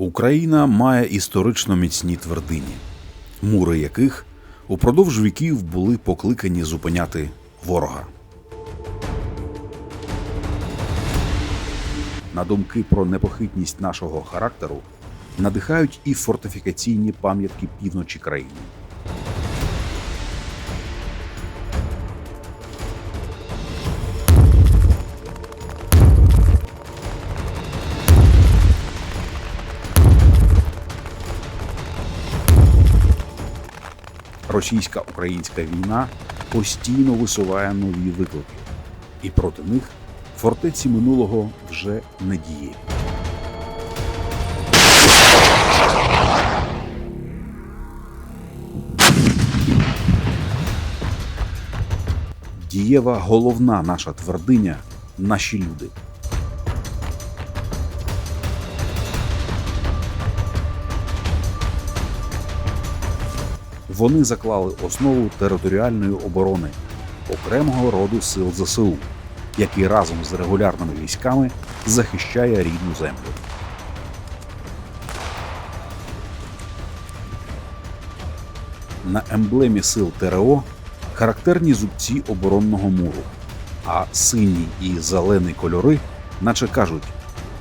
Україна має історично міцні твердині, мури яких упродовж віків були покликані зупиняти ворога. На думки про непохитність нашого характеру надихають і фортифікаційні пам'ятки півночі країни. Російська-українська війна постійно висуває нові виклики, і проти них фортеці минулого вже не діє. Дієва головна наша твердиня наші люди. Вони заклали основу територіальної оборони окремого роду сил ЗСУ, який разом з регулярними військами захищає рідну землю. На емблемі сил ТРО характерні зубці оборонного муру, а синій і зелений кольори, наче кажуть,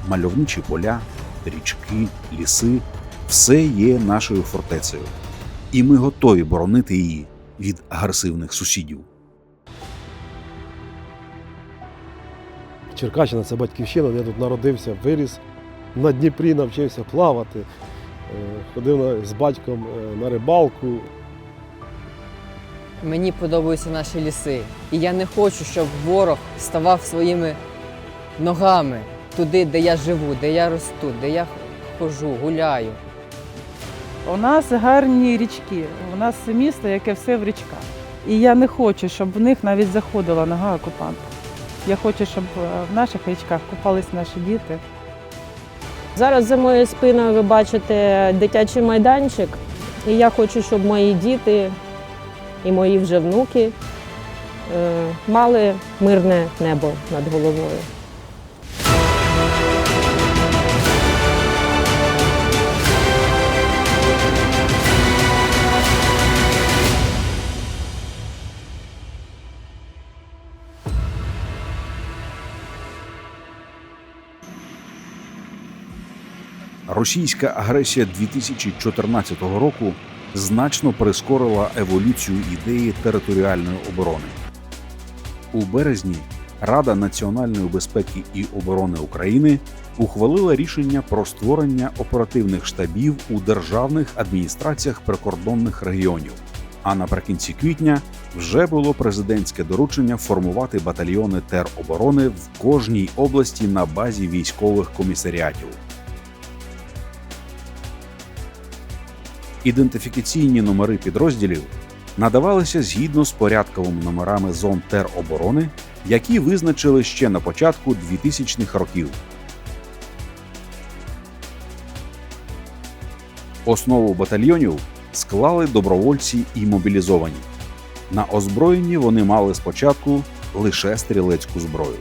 мальовничі поля, річки, ліси все є нашою фортецею і ми готові боронити її від агресивних сусідів. Черкащина це батьківщина, я тут народився, виріс. На Дніпрі навчився плавати, е, ходив з батьком е, на рибалку. Мені подобаються наші ліси. І я не хочу, щоб ворог ставав своїми ногами туди, де я живу, де я росту, де я хожу, гуляю. У нас гарні річки. У нас місто, яке все в річках. І я не хочу, щоб в них навіть заходила нога окупанта. Я хочу, щоб е, в наших річках купались наші діти. Зараз за моєю спиною ви бачите дитячий майданчик, і я хочу, щоб мої діти і мої вже внуки е, мали мирне небо над головою. Російська агресія 2014 року значно прискорила еволюцію ідеї територіальної оборони. У березні Рада національної безпеки і оборони України ухвалила рішення про створення оперативних штабів у державних адміністраціях прикордонних регіонів. А наприкінці квітня вже було президентське доручення формувати батальйони тероборони в кожній області на базі військових комісаріатів. Ідентифікаційні номери підрозділів надавалися згідно з порядковими номерами зон тероборони, які визначили ще на початку 2000-х років. Основу батальйонів склали добровольці і мобілізовані. На озброєнні вони мали спочатку лише стрілецьку зброю.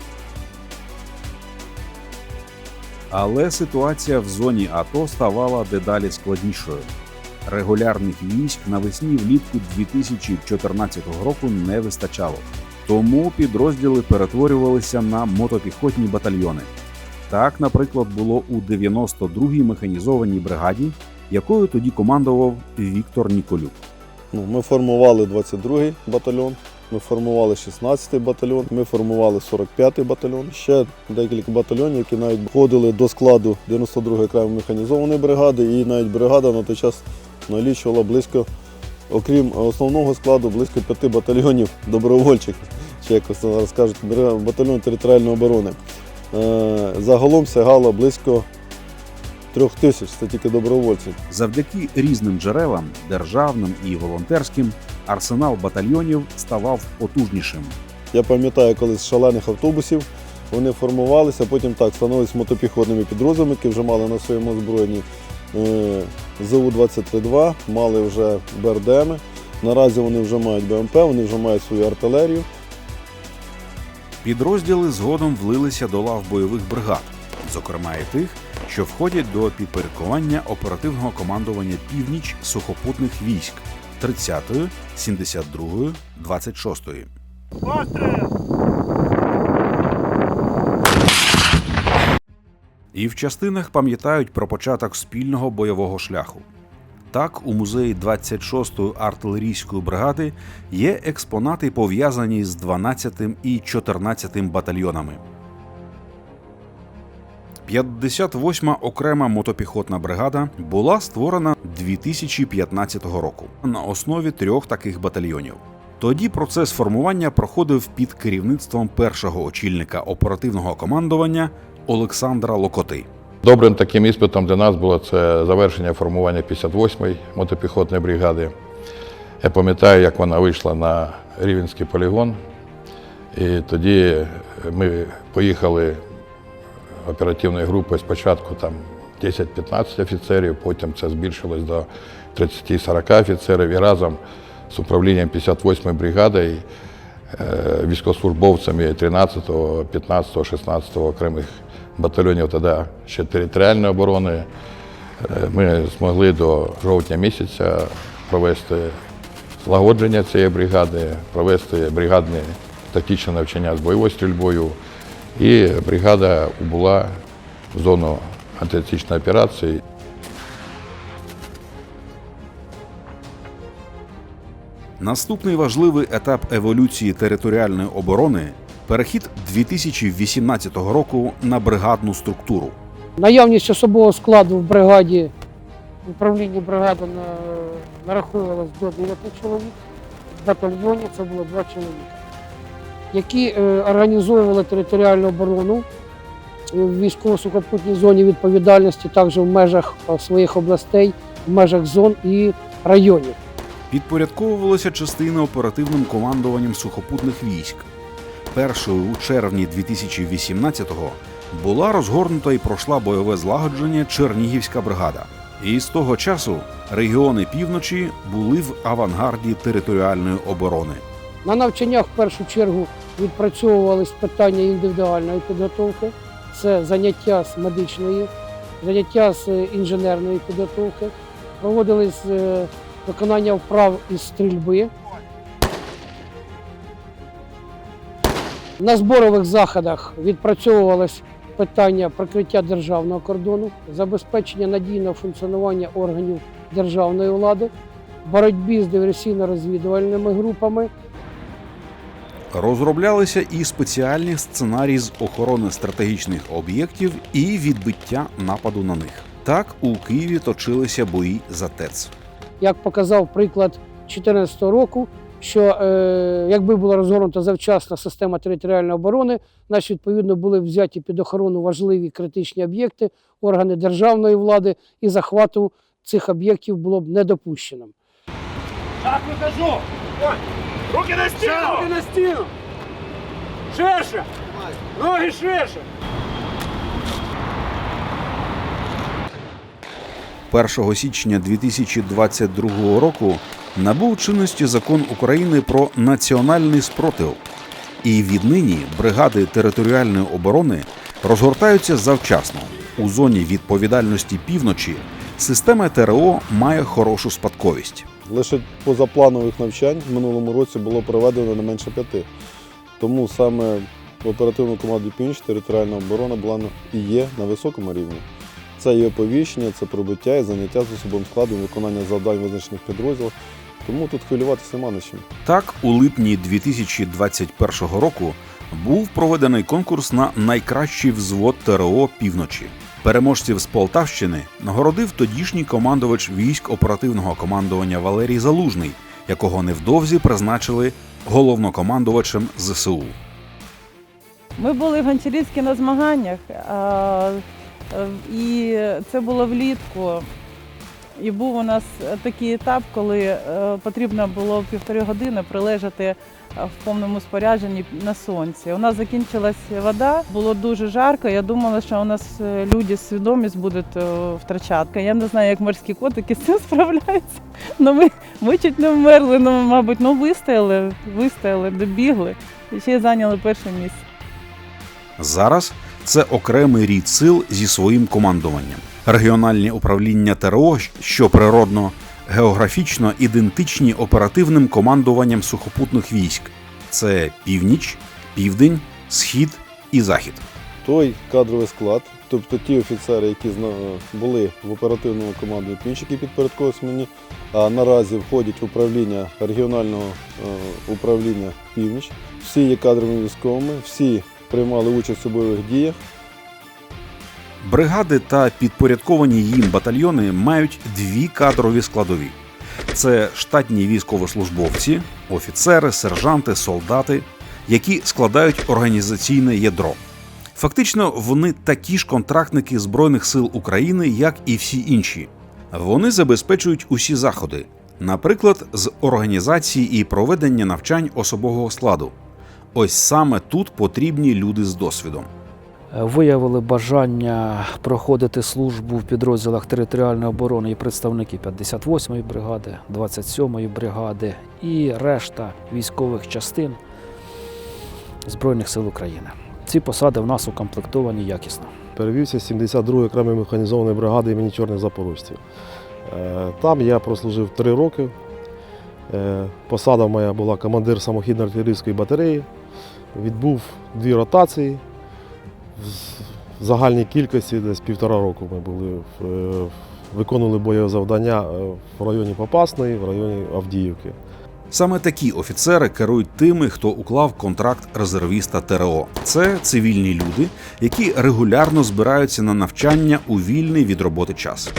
Але ситуація в зоні АТО ставала дедалі складнішою. Регулярних військ навесні влітку 2014 року не вистачало. Тому підрозділи перетворювалися на мотопіхотні батальйони. Так, наприклад, було у 92-й механізованій бригаді, якою тоді командував Віктор Ніколюк. Ну, ми формували 22-й батальйон, ми формували 16-й батальйон, ми формували 45-й батальйон. Ще декілька батальйонів, які навіть входили до складу 92-ї окремої механізованої бригади, і навіть бригада на той час налічувала близько, окрім основного складу, близько п'яти батальйонів добровольчих, чи якось зараз кажуть, батальйон територіальної оборони. Е, Загалом сягало близько трьох тисяч, це тільки добровольців. Завдяки різним джерелам, державним і волонтерським, арсенал батальйонів ставав потужнішим. Я пам'ятаю, коли з шалених автобусів вони формувалися, потім так становилися мотопіхотними підрозділами, які вже мали на своєму озброєнні ЗУ-23-2, мали вже БРДМи. Наразі вони вже мають БМП, вони вже мають свою артилерію. Підрозділи згодом влилися до лав бойових бригад, зокрема і тих, що входять до підпорядкування оперативного командування північ сухопутних військ 30-ї, 72-ї, 26-ї. І в частинах пам'ятають про початок спільного бойового шляху. Так, у музеї 26-ї артилерійської бригади є експонати, пов'язані з 12-м і 14-м батальйонами. 58-ма окрема мотопіхотна бригада була створена 2015 року на основі трьох таких батальйонів. Тоді процес формування проходив під керівництвом першого очільника оперативного командування Олександра Локоти. Добрим таким іспитом для нас було це завершення формування 58-ї мотопіхотної бригади. Я пам'ятаю, як вона вийшла на Рівенський полігон. І тоді ми поїхали оперативною групою спочатку там 10-15 офіцерів, потім це збільшилось до 30-40 офіцерів. І разом з управлінням 58-ї бригади, е, військовослужбовцями 13-го, 15-го, 16-го окремих батальйонів тоді ще територіальної оборони. Е, Ми змогли до жовтня місяця провести злагодження цієї бригади, провести бригадне тактичне навчання з бойовою стрільбою. І бригада убула в зону антитерористичної операції. Наступний важливий етап еволюції територіальної оборони перехід 2018 року на бригадну структуру. Наявність особового складу в бригаді, в управлінні бригади на- нараховувалось до 9 чоловік. В батальйоні це було 2 чоловіка, які е, організовували територіальну оборону в військово-сухопутній зоні відповідальності, також в межах е, своїх областей, в межах зон і районів. Підпорядковувалися частини оперативним командуванням сухопутних військ. Першою у червні 2018-го була розгорнута і пройшла бойове злагодження Чернігівська бригада. І з того часу регіони півночі були в авангарді територіальної оборони. На навчаннях в першу чергу відпрацьовувались питання індивідуальної підготовки, це заняття з медичної, заняття з е, інженерної підготовки, проводились е, виконання вправ із стрільби. На зборових заходах відпрацьовувалось питання прикриття державного кордону, забезпечення надійного функціонування органів державної влади, боротьбі з диверсійно-розвідувальними групами, Розроблялися і спеціальні сценарії з охорони стратегічних об'єктів і відбиття нападу на них. Так у Києві точилися бої за ТЕЦ. як показав приклад 2014 року, що е, якби була розгорнута завчасна система територіальної оборони, наші відповідно були взяті під охорону важливі критичні об'єкти, органи державної влади і захвату цих об'єктів було б не допущено. Так вихожу! Ой! Руки на стіну! Руки на стіну! Ширше! Ноги ширше! 1 січня 2022 року набув чинності закон України про національний спротив, і віднині бригади територіальної оборони розгортаються завчасно. У зоні відповідальності півночі система ТРО має хорошу спадковість. Лише позапланових навчань в минулому році було проведено не менше п'яти. Тому саме в оперативному команді Північ територіальна оборона була і є на високому рівні. Це і оповіщення, це прибуття і заняття з особовим складом, виконання завдань визначених підрозділів. Тому тут хвилюватися нема на чим. Так, у липні 2021 року був проведений конкурс на найкращий взвод ТРО півночі. Переможців з Полтавщини нагородив тодішній командувач військ оперативного командування Валерій Залужний, якого невдовзі призначили головнокомандувачем ЗСУ. Ми були в Гончарівській на змаганнях, а, і це було влітку. І був у нас такий етап, коли е, потрібно було півтори години прилежати е, в повному спорядженні на сонці. У нас закінчилась вода, було дуже жарко. Я думала, що у нас е, люди свідомість будуть втрачати. Я не знаю, як морські котики з цим справляються. Ну ми, ми чуть не вмерли, ну, мабуть, ну вистояли, вистояли, добігли і ще й зайняли перше місце. Зараз це окремий рід сил зі своїм командуванням. Регіональні управління ТРО, що природно географічно ідентичні оперативним командуванням сухопутних військ. Це північ, південь, схід і захід. Той кадровий склад, тобто ті офіцери, які були в оперативному команді північ, які підпорядковуються мені, а наразі входять в управління регіонального е, управління північ. Всі є кадровими військовими, всі приймали участь у бойових діях. Бригади та підпорядковані їм батальйони мають дві кадрові складові: це штатні військовослужбовці, офіцери, сержанти, солдати, які складають організаційне ядро. Фактично, вони такі ж контрактники Збройних сил України, як і всі інші. Вони забезпечують усі заходи, наприклад, з організації і проведення навчань особового складу. Ось саме тут потрібні люди з досвідом. виявили бажання проходити службу в підрозділах територіальної оборони і представники 58-ї бригади, 27-ї бригади і решта військових частин Збройних сил України. Ці посади в нас укомплектовані якісно. Перевівся 72-ї окремої механізованої бригади імені Чорних Запорожців. Е, Там я прослужив три роки. Е, Посада моя була командир самохідної артилерійської батареї. Відбув дві ротації. В загальній кількості десь півтора року ми були в- е, виконували бойове завдання е, в районі Попасної, в районі Авдіївки. Саме такі офіцери керують тими, хто уклав контракт резервіста ТРО. Це цивільні люди, які регулярно збираються на навчання у вільний від роботи час.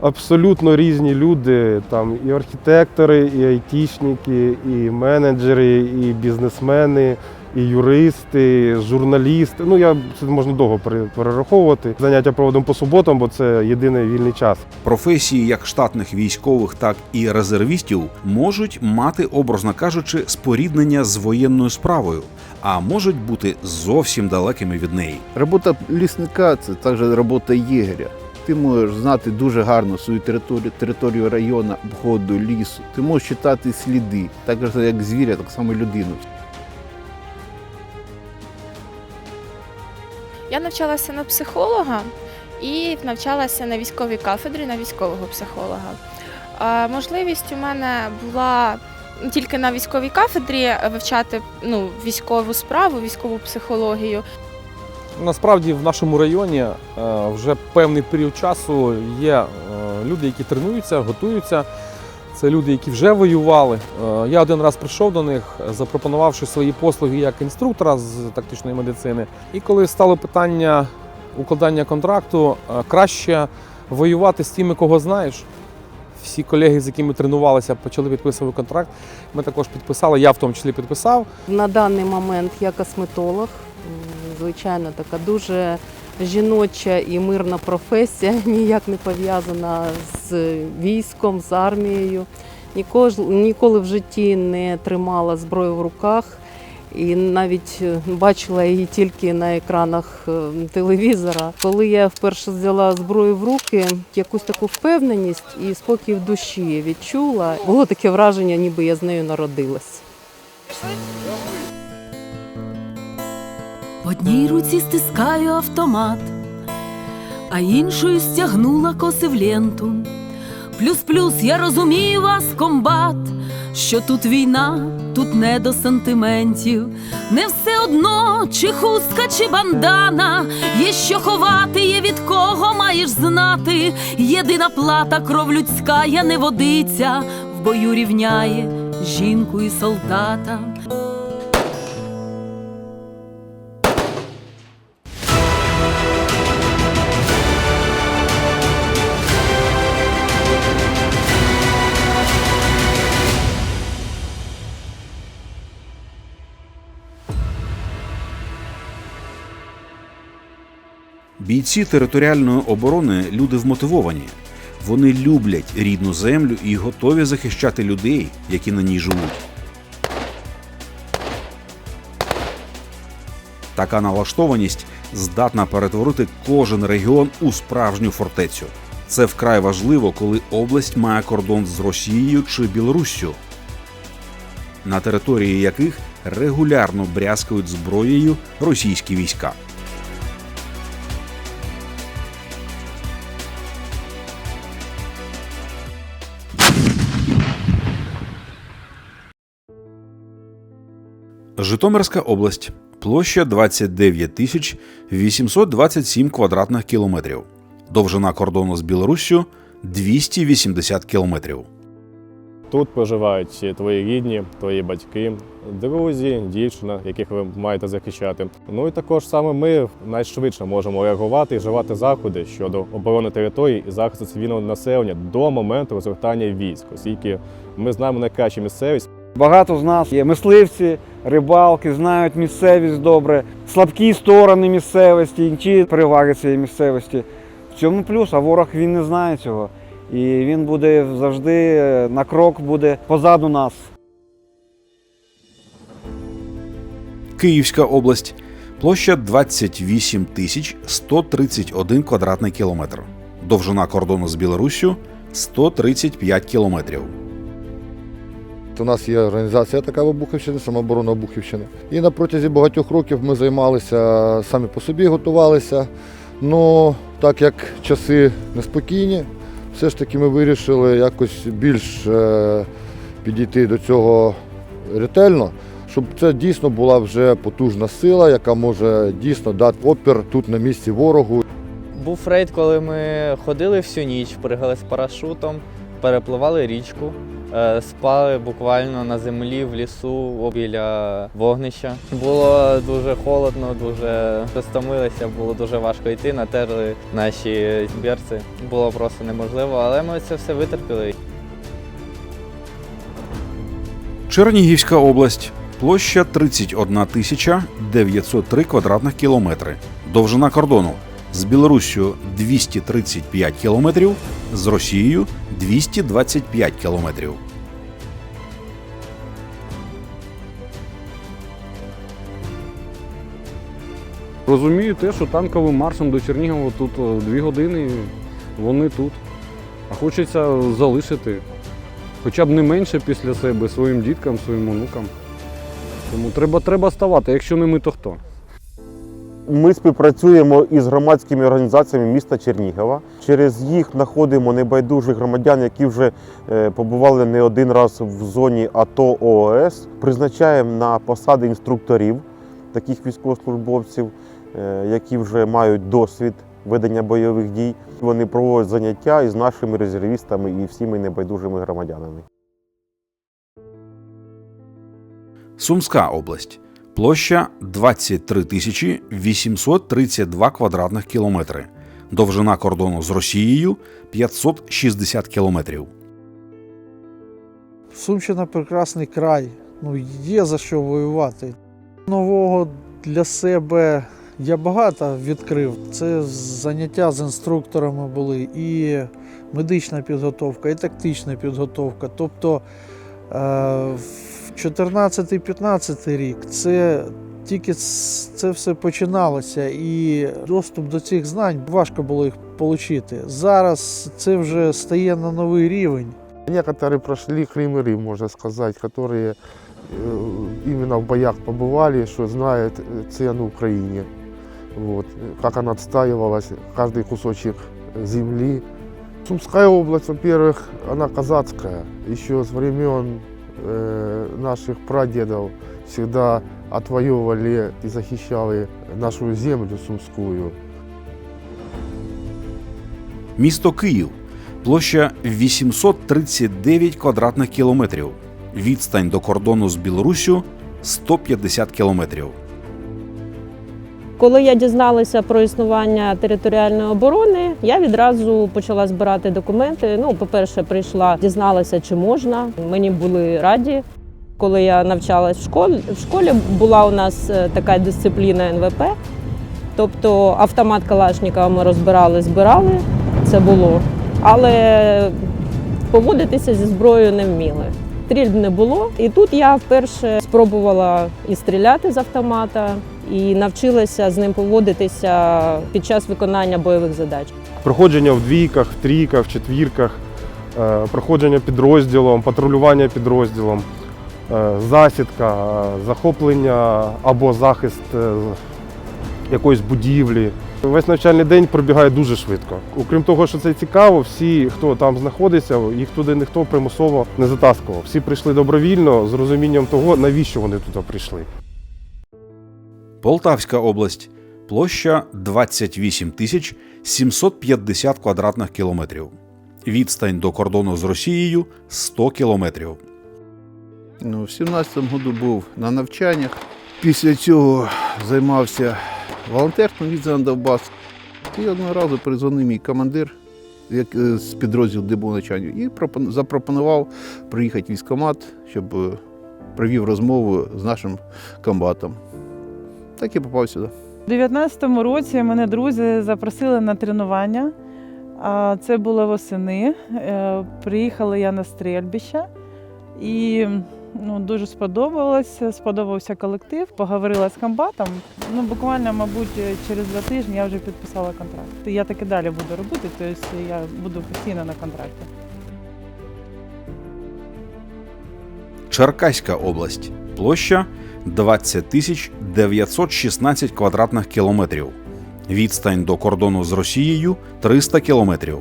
абсолютно різні люди, там і архітектори, і айтішники, і менеджери, і бізнесмени, і юристи, журналісти. Ну я це можна довго перераховувати. Заняття проводимо по суботам, бо це єдиний вільний час. Професії як штатних військових, так і резервістів можуть мати, образно кажучи, споріднення з воєнною справою, а можуть бути зовсім далекими від неї. Робота лісника це також робота єгеря. Ти можеш знати дуже гарно свою територію, територію району, обходу, лісу. Ти можеш читати сліди, так як звіря, так само людину. Я навчалася на психолога і навчалася на військовій кафедрі на військового психолога. Можливість у мене була тільки на військовій кафедрі вивчати ну, військову справу, військову психологію. Насправді в нашому районі е, вже певний період часу є е, люди, які тренуються, готуються. Це люди, які вже воювали. Е, Я один раз прийшов до них, запропонувавши свої послуги як інструктора з тактичної медицини. І коли стало питання укладання контракту, е, краще воювати з тими, кого знаєш. Всі колеги, з якими тренувалися, почали підписувати контракт. Ми також підписали, я в тому числі підписав. На даний момент я косметолог. Звичайно, така дуже жіноча і мирна професія, ніяк не пов'язана з військом, з армією. Ніколи, в житті не тримала зброю в руках і навіть е, бачила її тільки на екранах е, телевізора. Коли я вперше взяла зброю в руки, якусь таку впевненість і спокій в душі відчула. Було таке враження, ніби я з нею народилась. Одній руці стискаю автомат, а іншою стягнула коси в ленту. Плюс-плюс я розумію вас, комбат, що тут війна, тут не до сантиментів. Не все одно, чи хустка, чи бандана. Є що ховати, є від кого маєш знати. Єдина плата, кров людська, я не водиця, в бою рівняє жінку і солдата. Бійці територіальної оборони люди вмотивовані. Вони люблять рідну землю і готові захищати людей, які на ній живуть. Така налаштованість здатна перетворити кожен регіон у справжню фортецю. Це вкрай важливо, коли область має кордон з Росією чи Білоруссю, на території яких регулярно брязкають зброєю російські війська. Житомирська область. Площа 29 тисяч 827 квадратних кілометрів. Довжина кордону з Білоруссю 280 кілометрів. Тут проживають твої рідні, твої батьки, друзі, дівчина, яких ви маєте захищати. Ну і також саме ми найшвидше можемо реагувати і вживати заходи щодо оборони території і захисту цивільного населення до моменту розгортання військ, оскільки ми знаємо найкращу місцевість. Багато з нас є мисливці, рибалки, знають місцевість добре, слабкі сторони місцевості, інші переваги цієї місцевості. В цьому плюс, а ворог він не знає цього. І він буде завжди на крок буде позаду нас. Київська область. Площа 28 тисяч 131 квадратний кілометр. Довжина кордону з Білоруссю 135 кілометрів. У нас є організація така в Обухівщині, самооборона Обухівщини. І на протязі багатьох років ми займалися самі по собі, готувалися. Ну, так як часи неспокійні, все ж таки ми вирішили якось більш е, підійти до цього ретельно, щоб це дійсно була вже потужна сила, яка може дійсно дати опір тут на місці ворогу. Був рейд, коли ми ходили всю ніч, пригали з парашутом, перепливали річку, спали буквально на землі в лісу біля вогнища. Було дуже холодно, дуже стомилися, було дуже важко йти, натерли наші берці. Було просто неможливо, але ми це все витерпіли. Чернігівська область. Площа 31 тисяча 903 квадратних кілометри. Довжина кордону з Білоруссю 235 кілометрів, з Росією 225 кілометрів. Розумію те, що танковим маршем до Чернігова тут е, дві години, вони тут. А хочеться залишити хоча б не менше після себе своїм діткам, своїм онукам. Тому треба, треба ставати. Якщо не ми, то хто? Ми співпрацюємо із громадськими організаціями міста Чернігова. Через їх знаходимо небайдужих громадян, які вже е, побували не один раз в зоні АТО ООС. Призначаємо на посади інструкторів, таких військовослужбовців, е, які вже мають досвід ведення бойових дій. Вони проводять заняття із нашими резервістами і всіми небайдужими громадянами. Сумська область. Площа 23 тисячі 832 квадратних кілометри. Довжина кордону з Росією 560 кілометрів. Сумщина прекрасний край. Ну, є за що воювати. Нового для себе я багато відкрив. Це заняття з інструкторами були, і медична підготовка, і тактична підготовка. Тобто е, 14-15 рік це тільки ц- це все починалося, і доступ до цих знань важко було їх отримати. Зараз це вже стає на новий рівень. Некоторые прошли Крым можно сказать, которые э, именно в боях побывали, что знают э, цену Украине. Вот, как она отстаивалась, каждый кусочек земли. Сумская область, во-первых, она казацкая. Еще с времен э, наших прадедов всегда отвоевывали и захищали нашу землю сумскую. Місто Київ. Площа 839 квадратних кілометрів. Відстань до кордону з Білоруссю 150 кілометрів. Коли я дізналася про існування територіальної оборони, я відразу почала збирати документи. Ну, по-перше, прийшла, дізналася, чи можна. Мені були раді. Коли я навчалась в школі, в школі була у нас е, така дисципліна НВП, тобто автомат Калашникова ми розбирали, збирали, це було. але поводитися зі зброєю не вміли. Стрільб не було, і тут я вперше спробувала і стріляти з автомата, і навчилася з ним поводитися під час виконання бойових задач. Проходження в двійках, в трійках, в четвірках, е, проходження підрозділом, патрулювання підрозділом, е, засідка, е, захоплення або захист якоїсь будівлі. Весь навчальний день пробігає дуже швидко. Окрім того, що це цікаво, всі, хто там знаходиться, їх туди ніхто примусово не затаскував. Всі прийшли добровільно з розумінням того, навіщо вони туди прийшли. Полтавська область. Площа 28 тисяч 750 квадратних кілометрів. Відстань до кордону з Росією 100 кілометрів. Ну, в 17-му году був на навчаннях. Після цього займався волонтерством від на Донбас. І одного разу перезвонив мій командир як, е, з підрозділу, де був навчання, і пропон- запропонував приїхати в військкомат, щоб е, провів розмову з нашим комбатом. Так і попав сюди. У 19-му році мене друзі запросили на тренування. А Це було восени. Е, Приїхала я на стрільбище і ну, дуже сподобалось. Сподобався колектив. Поговорила з комбатом. Ну, буквально, мабуть, через два тижні я вже підписала контракт. Я так і далі буду робити, тобто я буду постійно на контракті. Черкаська область. Площа 20 тисяч 916 квадратних кілометрів. Відстань до кордону з Росією 300 кілометрів.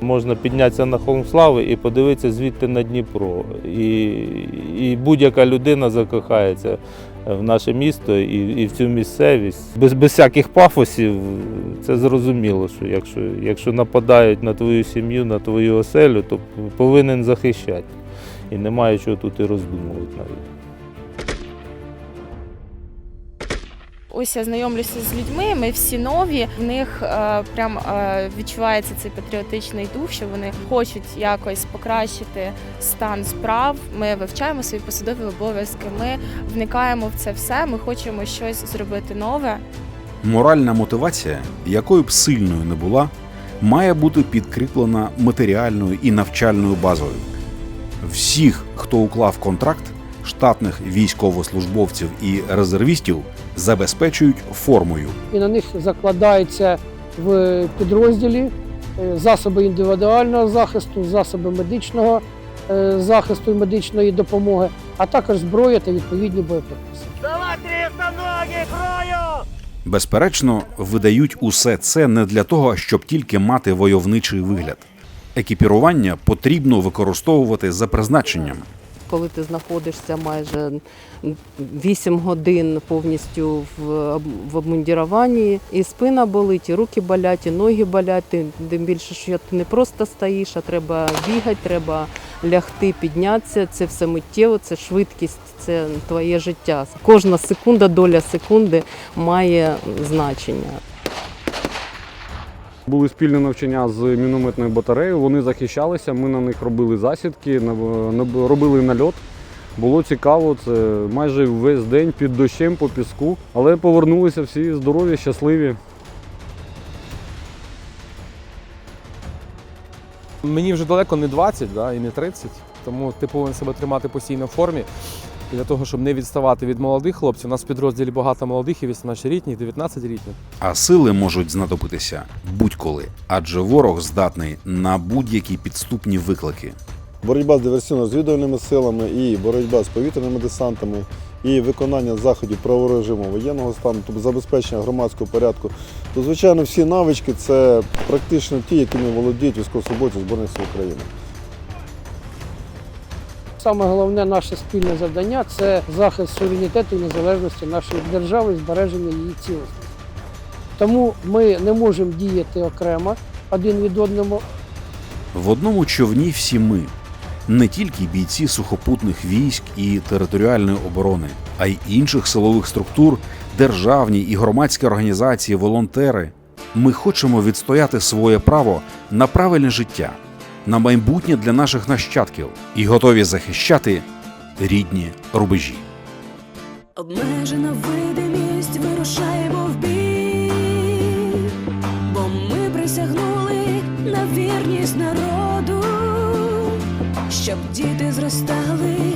Можна піднятися на холм слави і подивитися звідти на Дніпро. І, і будь-яка людина закохається в наше місто і, і в цю місцевість. Без, без всяких пафосів це зрозуміло, що якщо, якщо нападають на твою сім'ю, на твою оселю, то повинен захищати. І немає чого тут і роздумувати навіть. Ось я знайомлюся з людьми, ми всі нові. В них е, прям е, відчувається цей патріотичний дух, що вони хочуть якось покращити стан справ. Ми вивчаємо свої посадові обов'язки. Ми вникаємо в це все. Ми хочемо щось зробити нове. Моральна мотивація, якою б сильною не була, має бути підкріплена матеріальною і навчальною базою. Всіх, хто уклав контракт, штатних військовослужбовців і резервістів забезпечують формою. і на них закладається в підрозділі е, засоби індивідуального захисту, засоби медичного е, захисту і медичної допомоги, а також зброя та відповідні боєприпаси. Безперечно, видають усе це не для того, щоб тільки мати войовничий вигляд. Екіпірування потрібно використовувати за призначенням. Коли ти знаходишся майже 8 годин повністю в, обмундіруванні, і спина болить, і руки болять, і ноги болять. Ти- Тим більше, що ти не просто стоїш, а треба бігати, треба лягти, піднятися. Це все миттєво, це швидкість, це твоє життя. Кожна секунда, доля секунди має значення. Були спільні навчання з мінометною батареєю. Вони захищалися. Ми на них робили засідки, робили нальот. Було цікаво, це майже весь день під дощем по піску, але повернулися всі здорові, щасливі. Мені вже далеко не 20 да, і не 30, тому ти повинен себе тримати постійно в формі. І для того, щоб не відставати від молодих хлопців, у нас в підрозділі багато молодих і 18-літніх, 19-літніх. А сили можуть знадобитися будь-коли, адже ворог здатний на будь-які підступні виклики. Боротьба з диверсійно-розвідувальними силами і боротьба з повітряними десантами, і виконання заходів правового режиму воєнного стану, тобто забезпечення громадського порядку, то звичайно всі навички це практично ті, якими володіють військовослужбовці Збройних сил України. Саме головне наше спільне завдання це захист суверенітету і незалежності нашої держави збереження її цілісності. Тому ми не можемо діяти окремо один від одного. В одному човні всі ми не тільки бійці сухопутних військ і територіальної оборони, а й інших силових структур, державні і громадські організації, волонтери. Ми хочемо відстояти своє право на правильне життя, на майбутнє для наших нащадків і готові захищати рідні рубежі. Обмежена видимість, вирушаємо в бій, бо ми присягнули на вірність народу, щоб діти зростали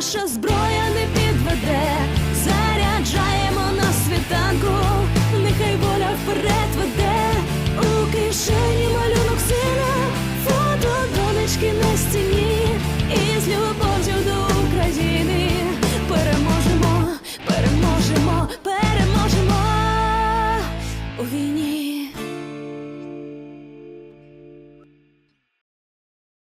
наша зброя